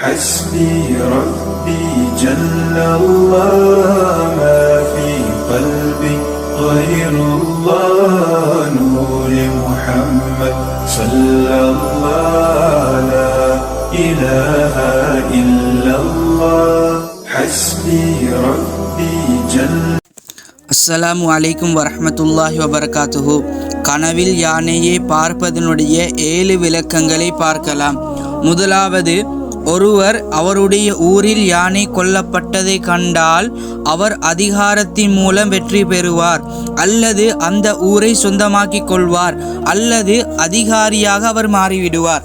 حسبي ربي جل الله ما في قلبي غير الله نور محمد صلى الله لا إله إلا الله حسبي ربي جل அஸ்ஸலாமு அலைக்கும் வரஹ்மத்துல்லாஹி வபரகாத்துஹு கனவில் யானையை பார்ப்பதனுடைய ஏழு விளக்கங்களை பார்க்கலாம் முதலாவது ஒருவர் அவருடைய ஊரில் யானை கொல்லப்பட்டதை கண்டால் அவர் அதிகாரத்தின் மூலம் வெற்றி பெறுவார் அல்லது அந்த ஊரை சொந்தமாக்கிக் கொள்வார் அல்லது அதிகாரியாக அவர் மாறிவிடுவார்.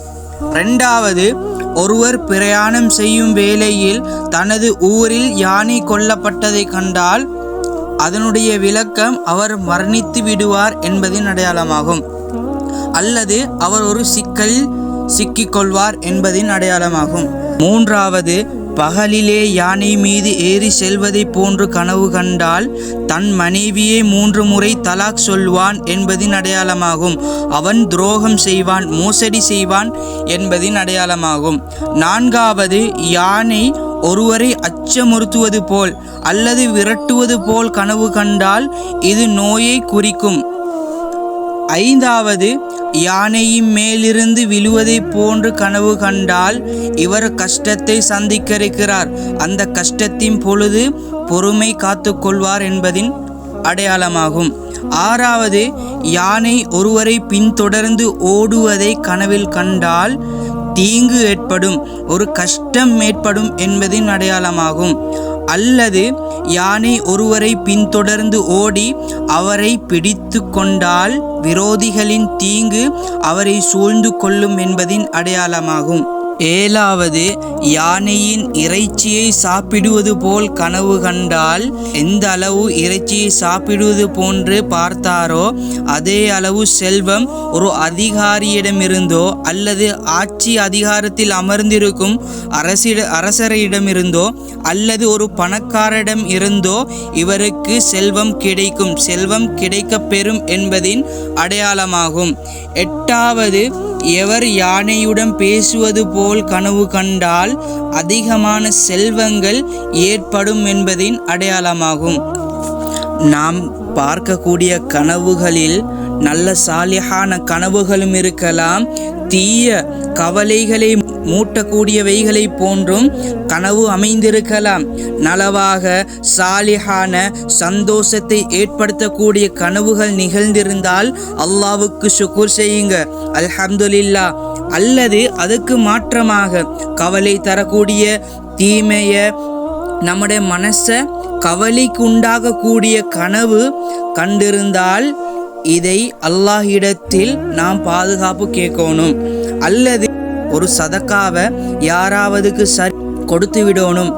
ரெண்டாவது ஒருவர் பிரயாணம் செய்யும் வேளையில் தனது ஊரில் யானை கொல்லப்பட்டதை கண்டால் அதனுடைய விளக்கம் அவர் மரணித்து விடுவார் என்பதின் அடையாளமாகும். அல்லது அவர் ஒரு சிக்கலில் சிக்கிக்கொள்வார் என்பதின் அடையாளமாகும். மூன்றாவது பகலிலே யானை மீது ஏறி செல்வதை போன்று கனவு கண்டால் தன் மனைவியை மூன்று முறை தலாக் சொல்வான் என்பதின் அடையாளமாகும். அவன் துரோகம் செய்வான் மோசடி செய்வான் என்பதின் அடையாளமாகும். நான்காவது யானை ஒருவரை அச்சமுறுத்துவது போல் அல்லது விரட்டுவது போல் கனவு கண்டால் இது நோயை குறிக்கும். ஐந்தாவது யானையின் மேலிருந்து விழுவதைப் போன்று கனவு கண்டால் இவர் கஷ்டத்தை சந்திக்க இருக்கிறார் அந்த கஷ்டத்தின் பொழுது பொறுமை காத்துக்கொள்வார் என்பதின் அடையாளமாகும். ஆறாவது யானை ஒருவரை பின்தொடர்ந்து ஓடுவதை கனவில் கண்டால் தீங்கு ஏற்படும் ஒரு கஷ்டம் ஏற்படும் என்பதின் அடையாளமாகும். அல்லது யானை ஒருவரை பின்தொடர்ந்து ஓடி அவரை பிடித்து கொண்டால் விரோதிகளின் தீங்கு அவரை சூழ்ந்து கொள்ளும் என்பதின் அடையாளமாகும். ஏழாவது யானையின் இறைச்சியை சாப்பிடுவது போல் கனவு கண்டால் எந்த அளவு இறைச்சியை சாப்பிடுவது போன்று பார்த்தாரோ அதே அளவு செல்வம் ஒரு அதிகாரியிடமிருந்தோ அல்லது ஆட்சி அதிகாரத்தில் அமர்ந்திருக்கும் அரசிட அரசரிடமிருந்தோ அல்லது ஒரு பணக்காரரிடம் இருந்தோ இவருக்கு செல்வம் கிடைக்கும். செல்வம் கிடைக்கப் பெறும் என்பதின் அடையாளமாகும். எட்டாவது எவர் யானையுடன் பேசுவது போல் கனவு கண்டால் அதிகமான செல்வங்கள் ஏற்படும் என்பதின் அடையாளமாகும். நாம் பார்க்கக்கூடிய கனவுகளில் நல்ல சாலிஹான கனவுகளும் இருக்கலாம். தீய கவலைகளை மூட்டக்கூடியவைகளை போன்றும் கனவு அமைந்திருக்கலாம். நலவாக சாலிஹான சந்தோஷத்தை ஏற்படுத்தக்கூடிய கனவுகள் நிகழ்ந்திருந்தால் அல்லாவுக்கு சுக்கூர் செய்யுங்க. அல்ஹம்துலில்லா அல்லது அதுக்கு மாற்றமாக கவலை தரக்கூடிய தீமைய நம்முடைய மனசை கவலைக்கு உண்டாகக்கூடிய கனவு கண்டிருந்தால் இதை அல்லாஹிடத்தில் நாம் பாதுகாப்பு கேட்கணும். அல்லது ஒரு சதக்காவை யாராவதுக்கு சரி கொடுத்து விடணும்